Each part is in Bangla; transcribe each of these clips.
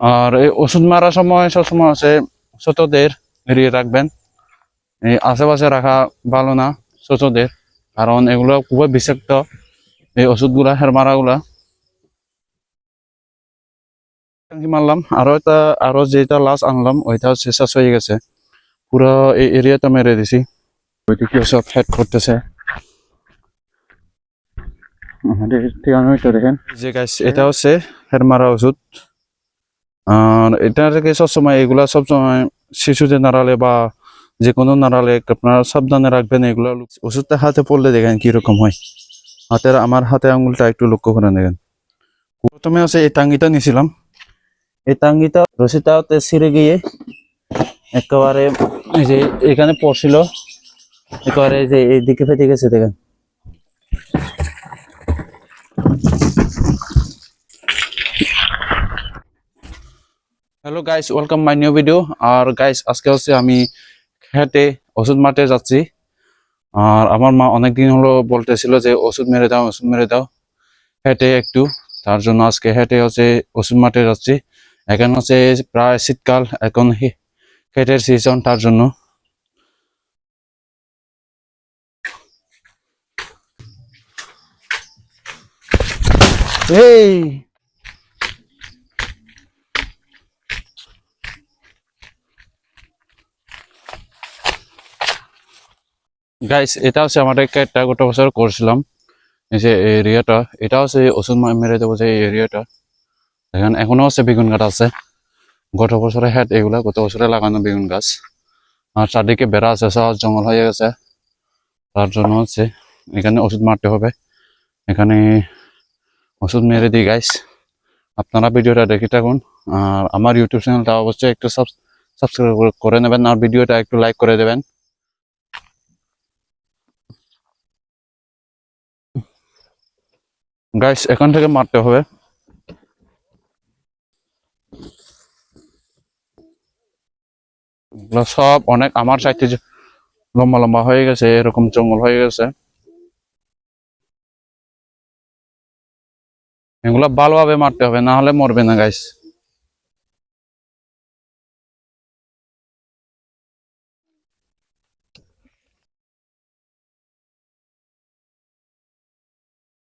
আর এই ওষুধ মারার সময় সবসময় আছে ছোটদের এড়িয়ে রাখবেন। এই আশেপাশে রাখা ভালো না ছোটদের কারণ এগুলো খুবই বিষাক্ত। এই ওষুধগুলা হের মারাগুলা। ট্যাঙ্কি মারলাম? আরও একটা আরও যেটা লাশ আনলাম ওইটা হচ্ছে শেষ হয়ে গেছে। পুরো এই এরিয়াটা মেরে দিছি। ওইদিকে সব হেড করতেছে? আমাদের ঠিকানা দেখেন। যে গাছ এটা হচ্ছে হেড মারা ওষুধ। আর এটা থেকে সবসময় এগুলা সবসময় শিশুদের নাড়ালে বা যে কোনো নাড়ালে আপনারা সাবধানে রাখবেন, এগুলো ওষুধটা হাতে পড়লে দেখেন কীরকম হয়। হাতের, আমার হাতে আঙুলটা একটু লক্ষ্য করে দেখেন। প্রথমে আছে এই টাঙ্গিটা নিয়েছিলাম। এই টাঙ্গিটা রশিটাতে ছিঁড়ে গিয়ে একেবারে এই যে এখানে পড়ছিল। একেবারে যে এইদিকে ফেটে গেছে দেখেন। Hello guys welcome my new video R guys আজকে হচ্ছে আমি খেতে ওষুধ মারতে যাচ্ছি। আর আমার মা অনেকদিন হলো বলতেছিল যে, ওষুধ মেরে দাও, ওষুধ মেরে দাও হেঁটে একটু। তার জন্য আজকে হেঁটে হচ্ছে ওষুধ মারতে যাচ্ছি। এখন হচ্ছে প্রায় শীতকাল, এখন খেটের সিজন তার জন্য। এই গাইস এটা হচ্ছে আমার একটা গোটা বছর করছিলাম। এই যে এরিয়াটা, এটা হচ্ছে ওষুধ মেরে দেবো যে এরিয়াটা। এখন এখনও হচ্ছে বেগুন গাছ আছে। গত বছরে হেড এগুলা, গত বছরে লাগানো বেগুন গাছ। আর চারদিকে বেড়া আছে সব জঙ্গল হয়ে গেছে। তার জন্য হচ্ছে এখানে ওষুধ মারতে হবে। এখানে ওষুধ মেরে দিই গাইস আপনারা ভিডিওটা দেখে থাকুন। আর আমার ইউটিউব চ্যানেলটা অবশ্যই একটু সাবস্ক্রাইব করে নেবেন। আর ভিডিওটা একটু লাইক করে দেবেন। গাইস এখান থেকে মারতে হবে। সব অনেক আমার চাইতে লম্বা লম্বা হয়ে গেছে, এরকম জঙ্গল হয়ে গেছে। এগুলা ভালোভাবে মারতে হবে, না হলে মরবে না গাইস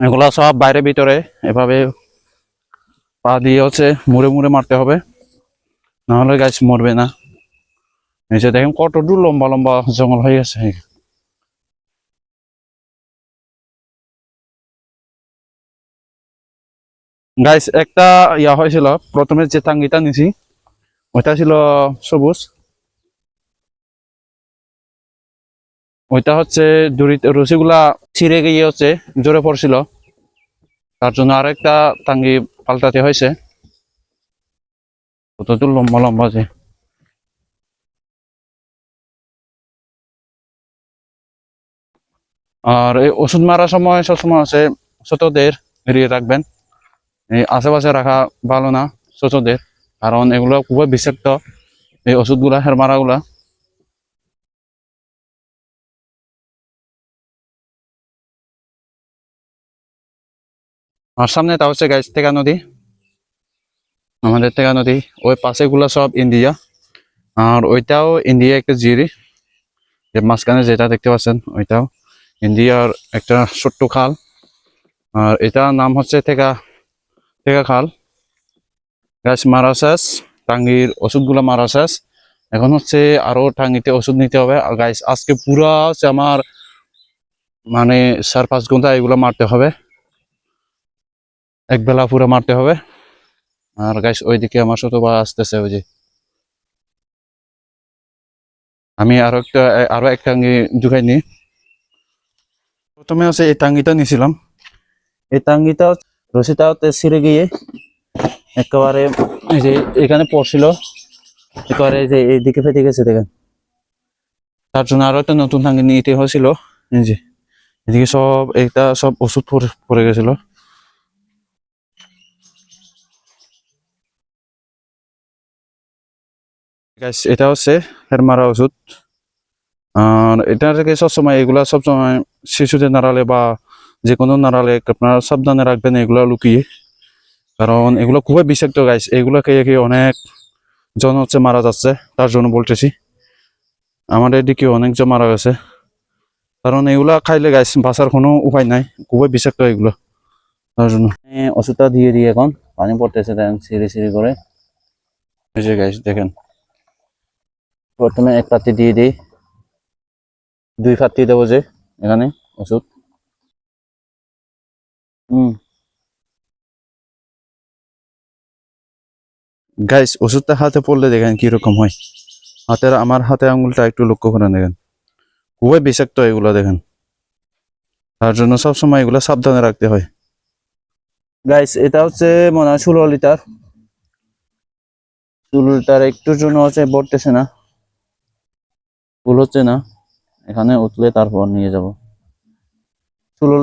এগুলা সব বাইরে ভিতরে। এভাবে পা দিয়ে হচ্ছে মুড়ে মুড়ে মারতে হবে। না হলে গাছ মরবে না। এই যে দেখেন কত দূর লম্বা লম্বা জঙ্গল হয়ে গেছে। গাইস একটা ইয়া হয়েছিল, প্রথমে যে টাঙ্গিটা নিছি, ওইটা ছিল সবুজ। ওইটা হচ্ছে দড়ি রশিগুলা ছিঁড়ে গিয়ে হচ্ছে জোরে পড়ছিল। তার জন্য আরেকটা টাঙ্গি পাল্টাতে হয়েছে। কতদূর লম্বা লম্বা যে। আর এই ওষুধ মারার সময় সবসময় আছে ছোটদের এড়িয়ে রাখবেন। এই আশেপাশে রাখা ভালো না ছোটদের, কারণ এগুলো খুবই বিষাক্ত। এই ওষুধগুলা হের মারাগুলা আর সামনে তা হচ্ছে গাছ থেকে নদী। আমাদের থেকে নদী, ওই পাশে গুলা সব ইন্ডিয়া। আর ওইটাও ইন্ডিয়া একটা জিরি। যে মাঝখানে যেটা দেখতে পাচ্ছেন, ওইটাও ইন্ডিয়ার একটা ছোট্ট খাল। আর এটার নাম হচ্ছে থেকা থেকা খাল। গাছ মারা শেষ টাঙ্গির ওষুধগুলো মারা শেষ এখন হচ্ছে আরও টাঙ্গিতে ওষুধ নিতে হবে। আর গাছ আজকে পুরা হচ্ছে আমার মানে চার পাঁচ ঘণ্টা এগুলো মারতে হবে। এক বেলা পুরো মারতে হবে। আর গাইস ওইদিকে আমার ছোট ভাই আসতেছে ওই যে। আমি আরও একটা, আরও এক টাঙ্গি ঢুকাই নি। প্রথমে হচ্ছে এই টাঙ্গিটা নিয়েছিলাম। এই টাঙ্গিটা রশিটাতে ছিঁড়ে গিয়ে একেবারে এই যে এখানে পড়ছিল। একেবারে যে এইদিকে ফেটে গেছে দেখেন। তার জন্য আরও একটা নতুন টাঙ্গি নিতে হয়েছিল। এই যে, এদিকে সব এটা সব ওষুধ পড়ে গেছিল। গাইস এটা হচ্ছে হের মারা ওষুধ। আর এটা থেকে সবসময় এগুলা সবসময় শিশুদের নাড়ালে বা যে কোনো নাড়ালে আপনারা সাবধানে রাখবেন এগুলা লুকিয়ে। কারণ এগুলো খুবই বিষাক্ত গাইস এগুলো খেয়ে খেয়ে অনেক জন হচ্ছে মারা যাচ্ছে তার জন্য বলতেছি। আমাদের এদিকে অনেকজন মারা গেছে। কারণ এগুলা খাইলে গাইস বাঁচার কোনো উপায় নাই খুবই বিষাক্ত এগুলো তার জন্য। ওষুধটা দিয়ে দিই এখন পানি পড়তেছে দেখেন সিঁড়ি সিঁড়ি করে। এই যে গাইস দেখেন। প্রথমে এক পাতি দিয়ে দিই। দুই পাতি দেবো যে এখানে ওষুধ। হুম। গাইস ওষুধটা হাতে পড়লে দেখেন কীরকম হয়। হাতের আমার হাতে আঙুলটা একটু লক্ষ্য করে দেখেন। খুবই বিষাক্ত এগুলো দেখেন। তার জন্য সবসময় এগুলো সাবধানে রাখতে হয়। গাইস এটা হচ্ছে মনে হয় ষোলো লিটার। ষোলো লিটার একটুর জন্য হচ্ছে পড়তেছে না। ফুল হচ্ছে না, এখানে উঠলে তারপর নিয়ে যাব।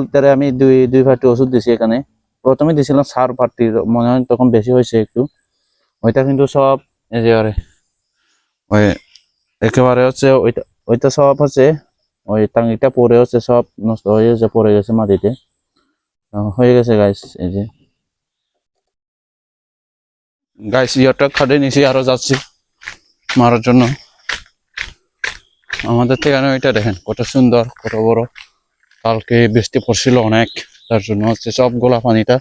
লিটারে আমি দুই দুই ফাটি ওষুধ দিছি এখানে। প্রথমে দিছিলাম সার পাটির মনে হয় তখন বেশি হয়েছে একটু। ওইটা কিন্তু সব, এই যে ওই একেবারে হচ্ছে ওইটা ওইটা সব হচ্ছে, ওই টাঙ্গিটা পরে হচ্ছে সব নষ্ট হয়ে গেছে, পড়ে গেছে মাটিতে। হয়ে গেছে গাইস এই যে। গাইস ইয়ারটা খাটে নিছি, আরও যাচ্ছি মারার জন্য। আমাদের থেকে ওইটা দেখেন, কত সুন্দর, কত বড়। কালকে বৃষ্টি পড়ছিল অনেক, তার জন্য হচ্ছে সব গোলা পানিটা।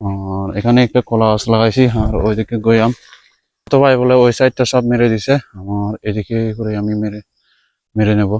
আর এখানে একটা কলা গাছ লাগাইছি, আর ওইদিকে গয়াম। তো ভাই বলে ওই সাইডটা সব মেরে দিছে, আমার এদিকে করে আমি মেরে মেরে নেব।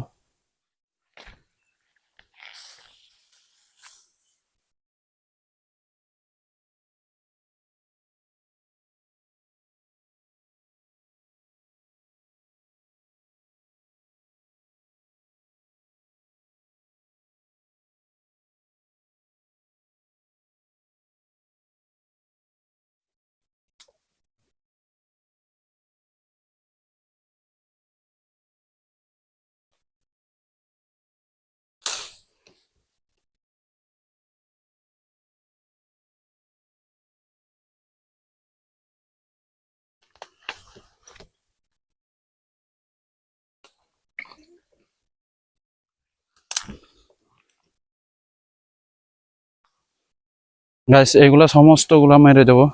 গাইস এগুলা সমস্তগুলা মেরে দেবো।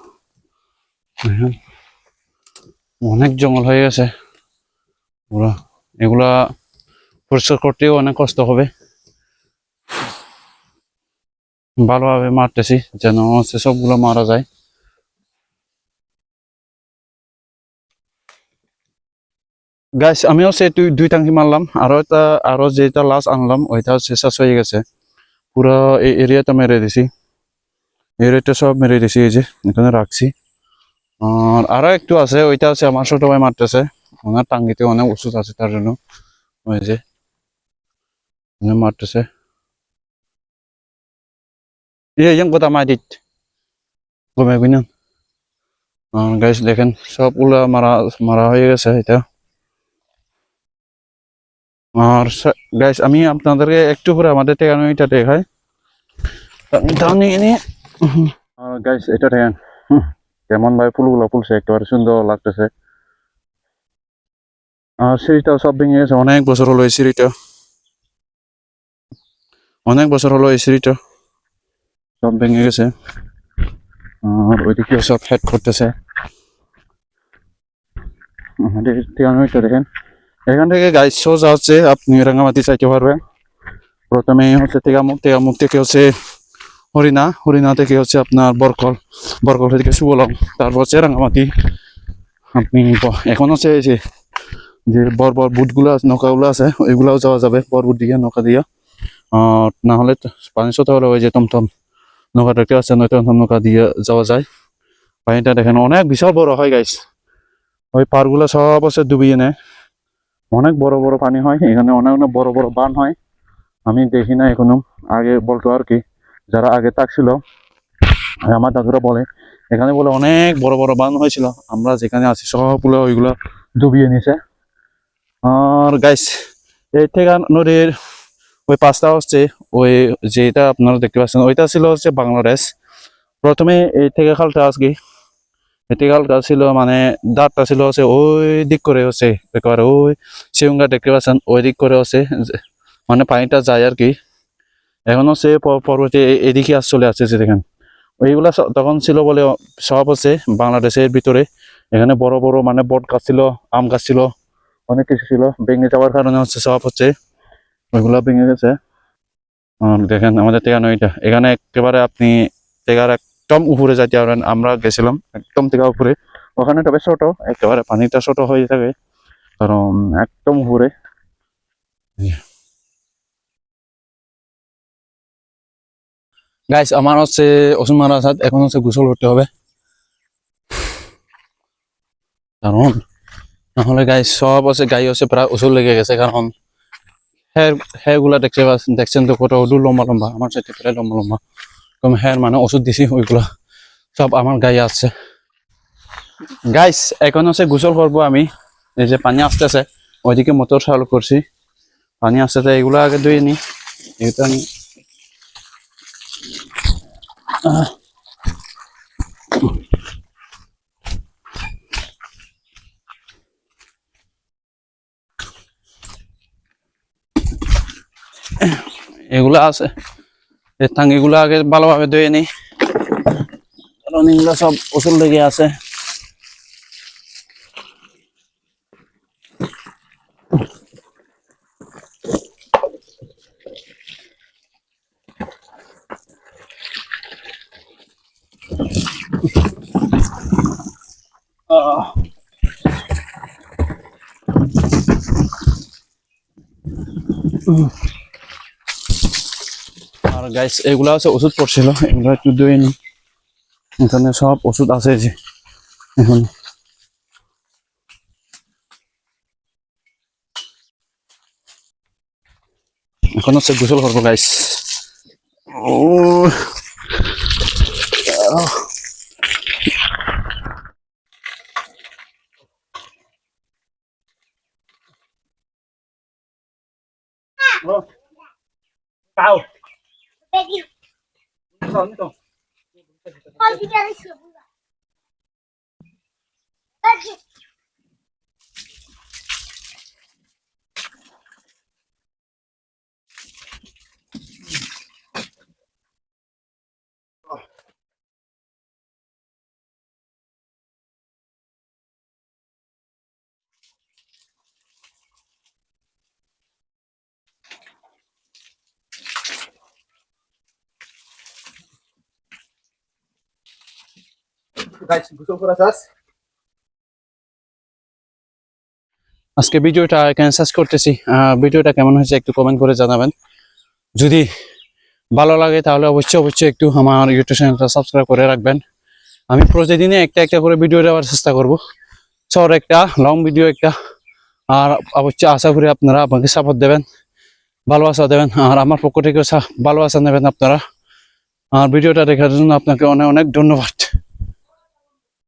অনেক জঙ্গল হয়ে গেছে। এগুলা পরিষ্কার করতেও অনেক কষ্ট হবে। ভালোভাবে মারতেছি, যেন হচ্ছে সবগুলো মারা যায়। গাইস আমি হচ্ছে দুই টাঙ্কি মারলাম। আরও একটা আরও যেটা লাস্ট আনলাম, ওইটা শেষ হয়ে গেছে। পুরো এই এরিয়াটা মেরে দিছি। এরিয়াটা সব মেরে দিছি, এই যে এখানে রাখছি। আর আরও একটু আছে, ওইটা হচ্ছে আমার ছোট ভাই মারতেছে। ওনার টাঙ্গিতে অনেক ওষুধ আছে তার জন্য। ওই যে মারতেছে। ইয়ে kota madit গমে গুইনা গাইস দেখেন সবগুলা মারা মারা হয়ে গেছে এটা। আর গাইস আমি আপনাদেরকে একটু পরে আমাদের টেকানো এটা আমি তাও নিয়ে নিয়ে। গাইস এটা দেখেন। কেমন ভাবে ফুলগুলো ফুলছে, একেবারে সুন্দর লাগতেছে। আর সিঁড়িটা সব ভেঙে গেছে। অনেক বছর হলো এই সিঁড়িটা। অনেক বছর হলো এই সিঁড়িটা। সব ভেঙে গেছে। আর ওইদিকে সব হেড করতেছে। দেখেন। এখান থেকে গাইড সোজা হচ্ছে, আপনি রাঙ্গামাটি চাইতে পারবেন। প্রথমে হচ্ছে তেগামুখ তেগামুখ থেকে হচ্ছে হরিণা হরিণা থেকে হচ্ছে আপনার বরকল। বরকল থেকে সুবলং, তারপর হচ্ছে রাঙ্গামাটি আপনি এখন হচ্ছে এই যে যে বড় বড় বুটগুলো আছে নৌকাগুলো আছে, ওইগুলাও যাওয়া যাবে বরবুট দিয়ে, নৌকা দিয়ে। আর না হলে পানি সতে হলে ওই যে টমটম নৌকা দেখতে পাচ্ছেন ওই টমটম নৌকা দিয়ে যাওয়া যায়। পানিটা দেখেন অনেক বিশাল বড় হয় গাইস ওই পারগুলো সব হচ্ছে ডুবিয়ে নেয়। অনেক বড় বড় পানি হয়, এখানে অনেক অনেক বড় বড় বান হয়। আমি দেখি না এখনও, আগে বলতো আর কি। যারা আগে থাকছিল আমার দাদুরা বলে, এখানে বলে অনেক বড় বড় বান হয়েছিল। আমরা যেখানে আছি, সবগুলো ওইগুলো ডুবিয়ে নিছে আর গাইস এই থেকে নদীর ওই পাঁচটা হচ্ছে, ওই যেটা আপনারা দেখতে পাচ্ছেন, ওইটা ছিল হচ্ছে বাংলাদেশ। প্রথমে এই থেকে খালটা আজকে এই থেকে খালটা ছিল মানে দাঁতটা ছিল হচ্ছে ওই দিক করে হচ্ছে, একেবারে ওই শিউঙ্গা দেখতে পাচ্ছেন, ওই দিক করে হচ্ছে মানে পানিটা যায় আর কি। এখনও সে পর্বতে এদিকে আস চলে আসছে দেখেন। ওইগুলা তখন ছিল বলে সব আছে বাংলাদেশের ভিতরে। এখানে বড় বড় মানে বট গাছ ছিল, আম গাছ ছিল, অনেক কিছু ছিল। ভেঙে যাওয়ার কারণে হচ্ছে সব হচ্ছে ওইগুলা ভেঙে গেছে। দেখেন আমাদের টেকানো এটা এখানে একেবারে আপনি টেকার একদম উপরে যাইতে পারেন আমরা গেছিলাম একদম টেকা উপরে। ওখানে তবে ছোট, একেবারে পানিটা ছোট হয়ে থাকে। কারণ একদম উপরে। গাইস আমার হচ্ছে ওষুধ মারা আছে এখন হচ্ছে গোসল করতে হবে। কারণ নাহলে গাই সব আছে গাই হচ্ছে প্রায় ওষুধ লেগে গেছে। কারণ হ্যার হেয়ারগুলা দেখতে দেখছেন তো কত উডু লম্বা লম্বা? আমার সাথে প্রায় লম্বা লম্বা। কম হ্যার মানে ওষুধ দিছি, ওইগুলা সব আমার গায়ে আছে। গাইস এখন হচ্ছে গোসল করব আমি। এই যে পানি আসতেছে, ওইদিকে মোটর চালু করছি। পানি আসতেছে, এগুলো আগে ধুয়ে নি। এটা এগুলো আছে। এই এগুলো আগে ভালোভাবে ধুয়ে নি কারণ এগুলো সব ওষুধ লেগে আছে। আর গাইস এগুলা আছে ওষুধ পড়ছিল, এগুলো একটু ধুয়ে নি এখানে সব ওষুধ আছে যে, এখন। এখন হচ্ছে গোসল করব গাইস ও। Aku tahu, baby, enggak গোসল করা আজকে ভিডিওটা এখানে শেষ করতেছি। ভিডিওটা কেমন হয়েছে একটু কমেন্ট করে জানাবেন। যদি ভালো লাগে তাহলে অবশ্যই অবশ্যই একটু আমার ইউটিউব চ্যানেলটা সাবস্ক্রাইব করে রাখবেন। আমি প্রতিদিনে একটা একটা করে ভিডিও দেওয়ার চেষ্টা করব। শর্ট একটা লং ভিডিও একটা। আর অবশ্যই আশা করি আপনারা আমাকে সাপোর্ট দেবেন, ভালোবাসা দেবেন। আর আমার পক্ষ থেকে ভালোবাসা নেবেন আপনারা। আর ভিডিওটা দেখার জন্য আপনাকে অনেক অনেক ধন্যবাদ।